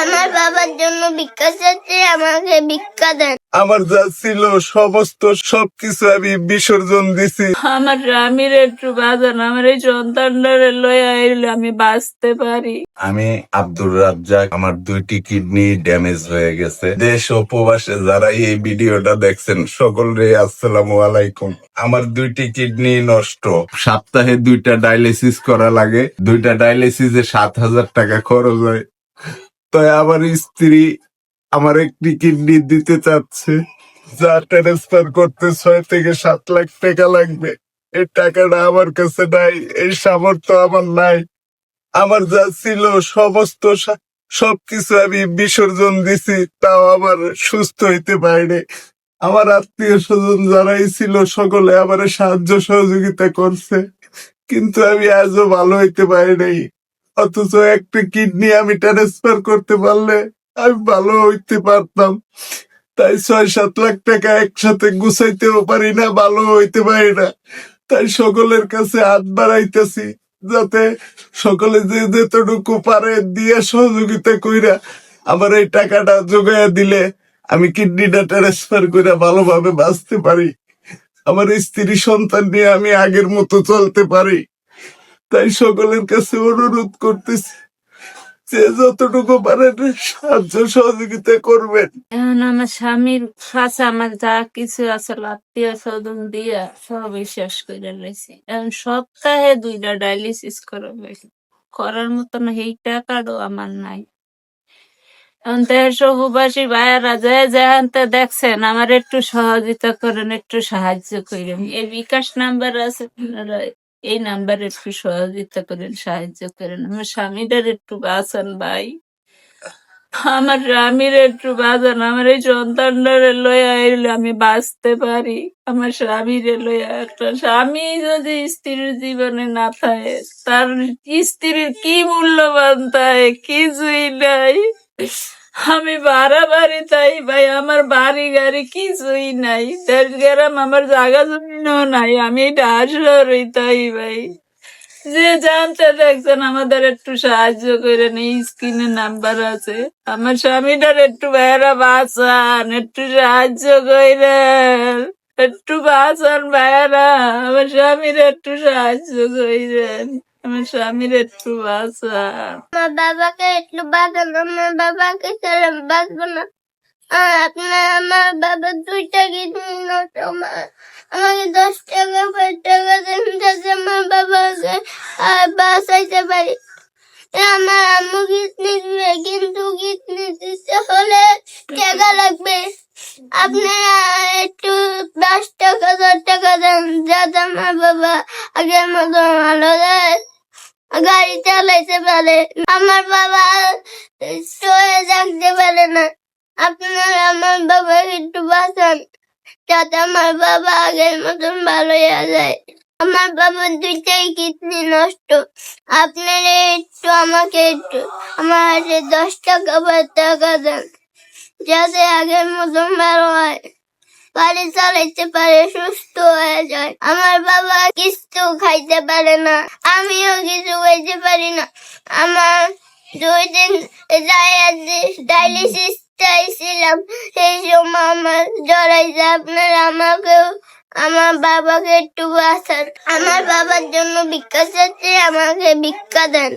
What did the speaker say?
আমার বাবার জন্য ভিক্ষা চাচ্ছি আমাকে ভিক্ষা দেন। আমার যা ছিল সমস্ত সবকিছু আমি বিসর্জন দিছি। আমার স্বামীর একটু বাজান আমার এই সন্তানটারে লইয়া আইলে আমি বাঁচতে পারি। আমি আব্দুর রাজ্জাক আমার দুইটি কিডনি ড্যামেজ হয়ে গেছে। দেশ ও প্রবাসে যারা এই ভিডিওটা দেখছেন সকলরে আসসালামু আলাইকুম। আমার দুইটি কিডনি নষ্ট। সপ্তাহে দুইটা ডায়ালিসিস করা লাগে। দুইটা ডায়ালিসিসে সাত হাজার টাকা খরচ হয়। তো আমার স্ত্রী আমার একটি কিডনি দিতে চাচ্ছে। যা ট্রান্সফার করতে ছয় থেকে সাত লাখ টাকা লাগবে। এই টাকাটা আমার কাছে নাই, এই সামর্থ্য আমার নাই। আমার যা ছিল সমস্ত সবকিছু আমি বিসর্জন দিছি, তাও আমার সুস্থ হইতে পারিনি। আমার আত্মীয় স্বজন যারাই ছিল সকলে আমার সাহায্য সহযোগিতা করছে। কিন্তু আমি আজও ভালো হইতে পারি নাই। অথচ একটা কিডনি আমি ট্রান্সফার করতে পারলে আমি ভালো হইতে পারতাম। তাই ছয় সাত লাখ টাকা একসাথে গুছাইতেও পারি না, ভালো হইতে পারি না। তাই সকলের কাছে হাত বাড়াইতেছি যাতে সকলে যে যেতটুকু পারে দিয়ে সহযোগিতা কইরা আমার এই টাকাটা যোগাইয়া দিলে আমি কিডনিটা ট্রান্সফার করে ভালোভাবে বাঁচতে পারি। আমার স্ত্রী সন্তান নিয়ে আমি আগের মতো চলতে পারি। তাই সকলের কাছে অনুরোধ করতেছি যে যতটুকু পারেন সাহায্য সহযোগিতা করবেন। এখন আমার স্বামীর কাছে আমার যা কিছু আছে, আত্মীয় স্বজন দিয়া সব শেষ করে রয়েছে এখন সপ্তাহে দুইটা ডায়ালিসিস করা হয়েছে করার মতন এই টাকাটাও আমার নাই। এখন উপবাসী ভাইয়ারা যে যেহানতে দেখছেন, আমার একটু সহযোগিতা করেন, একটু সাহায্য করেন। এই বিকাশ নাম্বার আছে এই নাম্বারে একটু সহযোগিতা করেন, সাহায্য করেন। আমার স্বামীটার একটু বাঁচান ভাই। আমার স্বামীর একটু বাজান আমার এই সন্তানটারে লইয়া আইলে আমি বাঁচতে পারি। আমার স্বামীরে লইয়া একটা স্বামী যদি স্ত্রীর জীবনে না থাকে, তার স্ত্রীর কি মূল্যবান থাকে কিছুই নাই। আমি ভাড়া বাড়ি, তাই ভাই, আমার বাড়ি গাড়ি কিছুই নাই। দেশ আমার জায়গা জমিনও নাই, আমি এটা তাই ভাই। যে জানতে দেখছেন, আমাদের একটু সাহায্য করে নেই, স্ক্রিনে নাম্বার আছে। আমার স্বামীটার একটু ভাইয়েরা বাঁচান, একটু সাহায্য করেন একটু বাঁচান ভাইয়েরা, আমার স্বামীর একটু সাহায্য করেন আমার স্বামীর একটু বাঁচান আমার বাবাকে একটু বাঁচান, আমার বাবাকে ছেড়ে বাঁচবো না। আপনার, আমার বাবার দুইটা কিডনি নষ্ট আমাকে দশ টাকা, পাঁচ টাকা দেন, যাতে আমার বাবাকে বাঁচাইতে পারি। আমার আম্মু কিডনি দিবে, কিন্তু কিডনি দিতে হলে টাকা লাগবে। আপনারা একটু দশ টাকা দশ টাকা দেন, যাতে আমার বাবা আগের মতো ভালো যায় গাড়ি চালাইতে পারে। আমার বাবা সয়ে থাকতে পারে না। আপনারা আমার বাবাকে একটু বাঁচান, যাতে আমার বাবা আগের মতন ভালো হয়ে যায়। আমার বাবার দুইটাই কিডনি নষ্ট। আপনারা একটু আমাকে একটু আমার হাতে দশ টাকা পাঁচ টাকা দেন, যাতে আগের মতন ভালো হয়। গাড়ি চালাইতে পারে, সুস্থ হয়ে যায়। আমার বাবা কিছু খাইতে পারে না, আমিও কিছু খাইতে পারি না। আমার দুই দিন ডায়ালিসিস চাইছিলাম। সেই সময় আমার জড়াইছে আপনারা আমাকেও, আমার বাবাকে একটু বাঁচান। আমার বাবার জন্য ভিক্ষা চাচ্ছি আমাকে ভিক্ষা দেন।